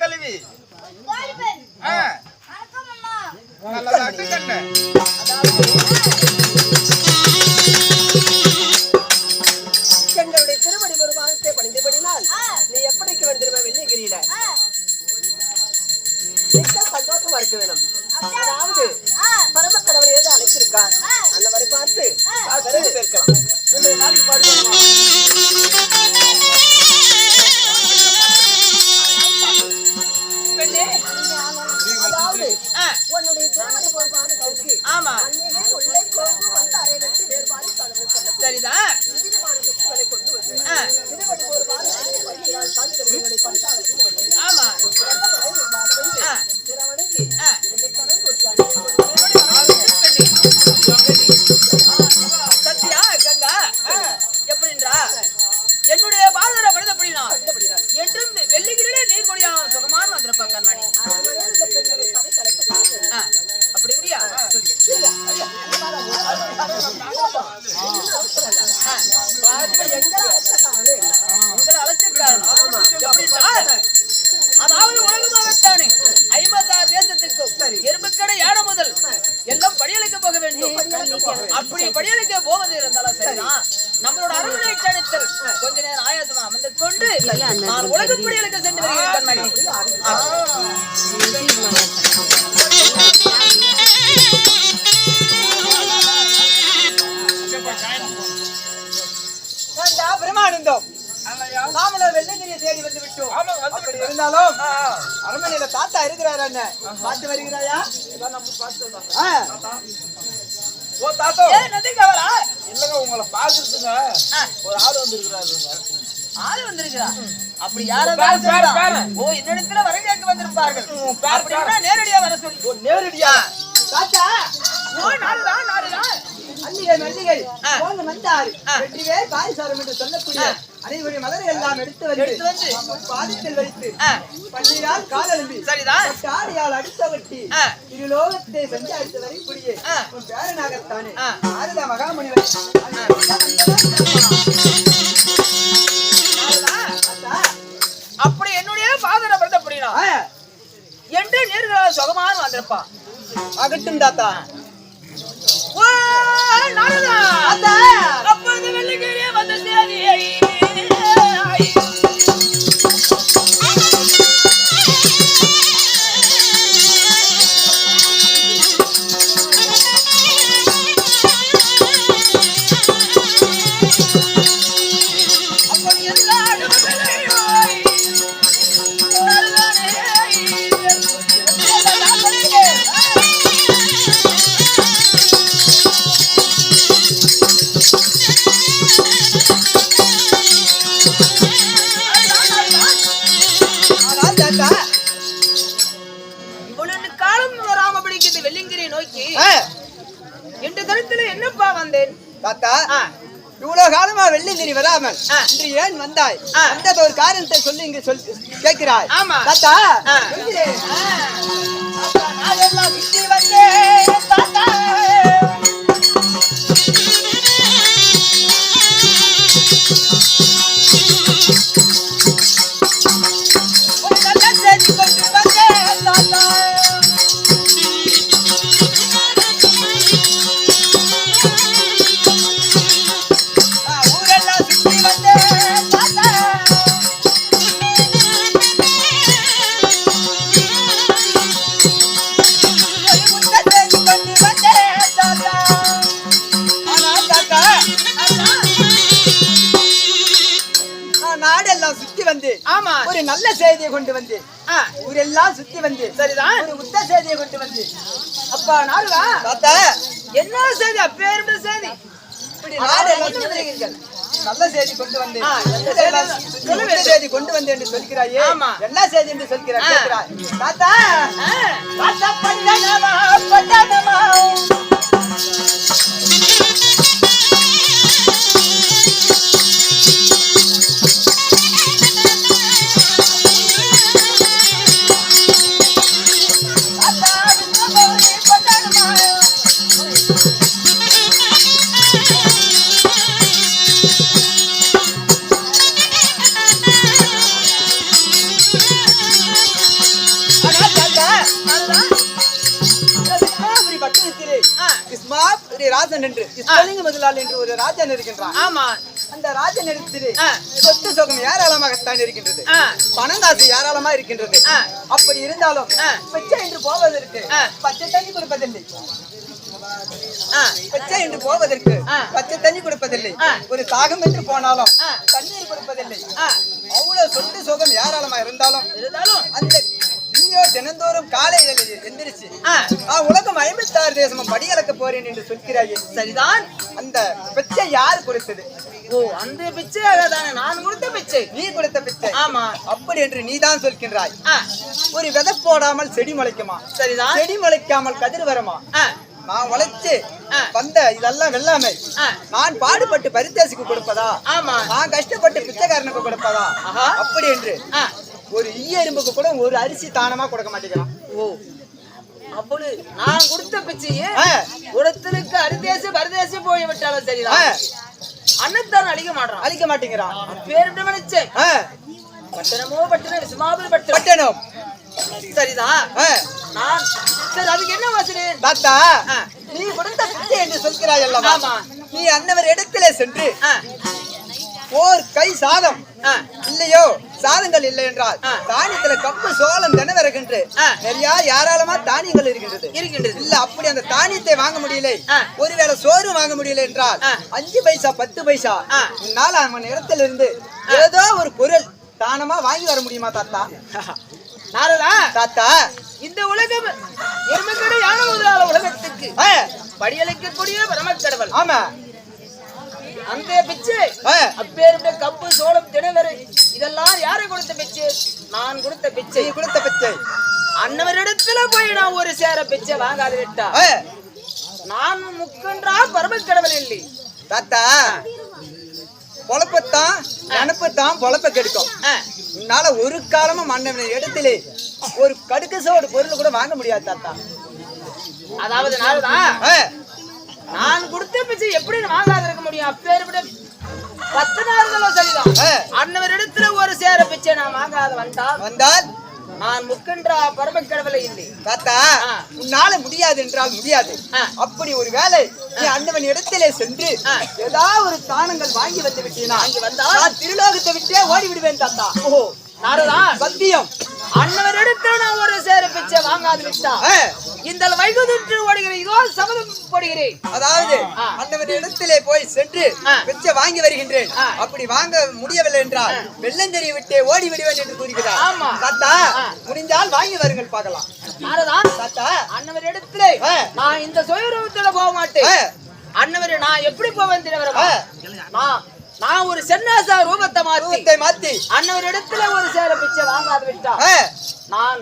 கல்வி நல்ல அட்டு கண்ணு இருந்தாலும் அரண்மனையில தாத்தா இருக்கிறாரு அண்ணன் பார்த்து வருகிறாயா. ஓ தாத்தா. ஏன் நதிக்கு அவரா இல்லங்க உங்களை பாக்குறதுங்க ஒரு ஆள் வந்திருக்கிறாருங்க ஆளு வந்திருக்கிறா? அப்படி யாரா பேரு, பேரு, பேரு. ஓ என்னிடத்துல வர கேட்க வந்திருப்பார்கள் நேரடியா வர சொல்லி. நேரடியா? தாத்தா. ஓ நாடுதான் நாடுதான் மல்லிகை மல்லிகை. போங்க வந்தார். ஆ. வெற்றிவே காய்சாரம் என்று சொல்லக்கூடிய. அனைவருடைய மலரை எல்லாம் எடுத்து வந்து எடுத்து வந்து. பாதத்தில் வைத்து பன்னீரால் காலெழும்பி சரிதான் காடியால் அடித்த வெட்டி. இரு லோகத்தை சஞ்சாரித்து ஆ. உன் பேரனாகத்தானே. ஆறுதா நாடுதான். அப்படி என்னுடைய பாதர படுத்த புரியல என்று நேர்களால் சுகமான வந்திருப்பான் ஆகட்டும் தாத்தா ஓ நாடுதான் இவ்வளவு காலமா வெள்ளிங்கிரி வராமல் ஆ. இன்று ஏன் வந்தாய். அந்த ஒரு காரணத்தை சொல்லி இங்கு சொல் கேட்கிறாய். தாத்தா நான் எல்லாம் சுத்தி வந்தேன் தாத்தா. வந்து ஆமா. ஒரு நல்ல செய்தியை கொண்டு வந்து ஊரெல்லாம் சுத்தி வந்து சரிதான். ஒரு உத்த செய்தியை கொண்டு வந்து. அப்பா நாடுவா தாத்தா. என்ன செய்தி? அப்பேருந்த செய்தி. நல்ல செய்தி கொண்டு வந்து. ஆ, நல்ல செய்தி. கொண்டு வந்து என்று சொல்கிறாயே. என்ன செய்தி என்று சொல்கிறாய் தாத்தா. தாத்தா பட்டணமா பட்டணமா ஒரு ராஜன் என்று இஸ்மலிங்க முதலாளி என்று ஒரு ராஜன் இருக்கின்றான் ஆமா அந்த ராஜன் இடத்திலே ஆ. சொத்து சுகம் ஏராளமாகத்தான் இருக்கின்றது ஆ. பணங்காசு ஏராளமா இருக்கின்றது. அப்படி இருந்தாலும். பிச்சை என்று போவதற்கு. பச்சை தண்ணி கொடுப்பதில்லை பிச்சை என்று போவதற்கு. பச்சை தண்ணி கொடுப்பதில்லை. ஒரு தாகம் என்று போனாலும். தண்ணீர் கொடுப்பதில்லை. அவ்வளவு சொத்து சுகம் ஏராளமா இருந்தாலும் இருந்தாலும் அந்த நீயோ தினந்தோறும் காலையில் எந்திரிச்சு. உலகம் ஐம்பத்தாறு தேசமும் படிகளக்க போறேன் என்று சொல்கிறாயே. சரிதான். அந்த பிச்சை யார் கொடுத்தது? ஓ அந்த பிச்சை தானே நான் கொடுத்த பிச்சை. நீ கொடுத்த பிச்சை. ஆமா. அப்படி என்று நீதான் சொல்கின்றாய். ஆ, ஒரு விதை போடாமல் செடி முளைக்குமா? சரிதான். செடி முளைக்காமல் கதிர் வருமா? நான் உழைச்சு. வந்த இதெல்லாம் வெள்ளாமை. நான் பாடுபட்டு பரித்தேசிக்கு கொடுப்பதா? ஆமா. நான் கஷ்டப்பட்டு பிச்சைக்காரனுக்கு கொடுப்பதா. அப்படி என்று ஒரு ஈய எறும்புக்கு கூட ஒரு அரிசி தானமா கொடுக்க மாட்டேங்கிறான். ஓ. அப்படி நான் கொடுத்த பிச்சையே. ஒருத்தருக்கு அரிதேசி பரதேசி போய் விட்டாலும் சரிதான் அன்னத்தான் அழிக்க மாட்டான் அழிக்க மாட்டேங்கிறான். பேர் நினைச்சேன் பட்டணமோ பட்டணம் சுமாபுரி பட்டணம். பட்டணம். சரிதான் நான் சரி அதுக்கு என்ன வசதி தாத்தா. நீ கொடுத்த பிச்சை என்று சொல்கிறாய் அல்லவா. நீ அன்னவர் இடத்திலே சென்று ஓர் கை சாதம். இல்லையோ சாதங்கள் இல்லை என்றால். தானியத்துல கப்பு சோளம் தினவரகென்று. நிறைய ஏராளமா தானியங்கள் இருக்கின்றது. இருக்கின்றது. இல்ல அப்படி அந்த தானியத்தை வாங்க முடியல. ஒருவேளை சோறு வாங்க முடியல என்றால். அஞ்சு பைசா பத்து பைசா. உன்னால் அவன் இடத்துல இருந்து ஏதோ ஒரு பொருள் தானமா வாங்கி வர முடியுமா தாத்தா? நாரதா? தாத்தா. இந்த உலகம் எருமைக்கடை யான உலகத்துக்கு படியளிக்கக்கூடிய பரமக்கடவுள். ஆமா. அந்த பிச்சை. அப்பேருடைய கப்பு சோளம் தினவரை இதெல்லாம் யாரு கொடுத்த பிச்சை? நான் கொடுத்த பிச்சை. கொடுத்த பிச்சை. அன்னவரிடத்துல போய் நான் ஒரு சேர பிச்சை வாங்காது விட்டா. நான் முக்கன்றா பரமக்கடவுள் இல்லை தாத்தா பொழப்பத்தான் நினப்புத்தான் பொழப்ப கெடுக்கும். உன்னால ஒரு காலமும் மன்னவன் இடத்திலே ஒரு கடுக்கு சோடு பொருள் கூட வாங்க முடியாது தாத்தா. அதாவது நாரதா ஆ, நான் கொடுத்த பிச்சை எப்படி வாங்காது இருக்க முடியும்? அப்பேருடைய பத்து நாள்களும் சரிதான். அன்னவரிடத்துல ஒரு சேர பிச்சை நான் வாங்காத வந்தால் வந்தால்? நான் முக்கன்றா பரமக்கடவுளை இல்லை. தாத்தா. உன்னால முடியாது என்றால் முடியாது. அப்படி ஒரு வேலை நீ அந்தவன் இடத்திலே சென்று. ஏதாவது ஒரு தானங்கள் வாங்கி வந்து விட்டீனா வாங்கி வந்தால்? நான் திருலோகத்தை விட்டே ஓடி விடுவேன் தாத்தா. ஓஹோ நாரதா? சத்தியம். அன்னவரிடத்துல நான் ஒரு சேர பிச்சை வாங்காது விட்டா? இந்த வைகுதிட்டு ஓடுகிறேன் இதோ சபதம் போடுகிறேன் அதாவது ஆ. அந்தவன் இடத்திலே போய் சென்று. பிச்சை வாங்கி வருகின்றேன். அப்படி வாங்க முடியவில்லை என்றால் வெள்ளந்தெறிய விட்டே ஓடி விடுவேன் என்று கூறுகிறார். தாத்தா. முடிந்தால் வாங்கி வருங்கள் பார்க்கலாம் தாத்தா அன்னவர் இடத்துல. நான் இந்த சுயரூபத்துல போக மாட்டேன் ஆ, அன்னவர் நான் எப்படி போவேன் தினவரமா. நான் நான் ஒரு சென்னாசா ரூபத்தை மாத்தி மாத்தி அன்னவர் இடத்துல ஒரு சேர பிச்சை வாங்காது விட்டா நான்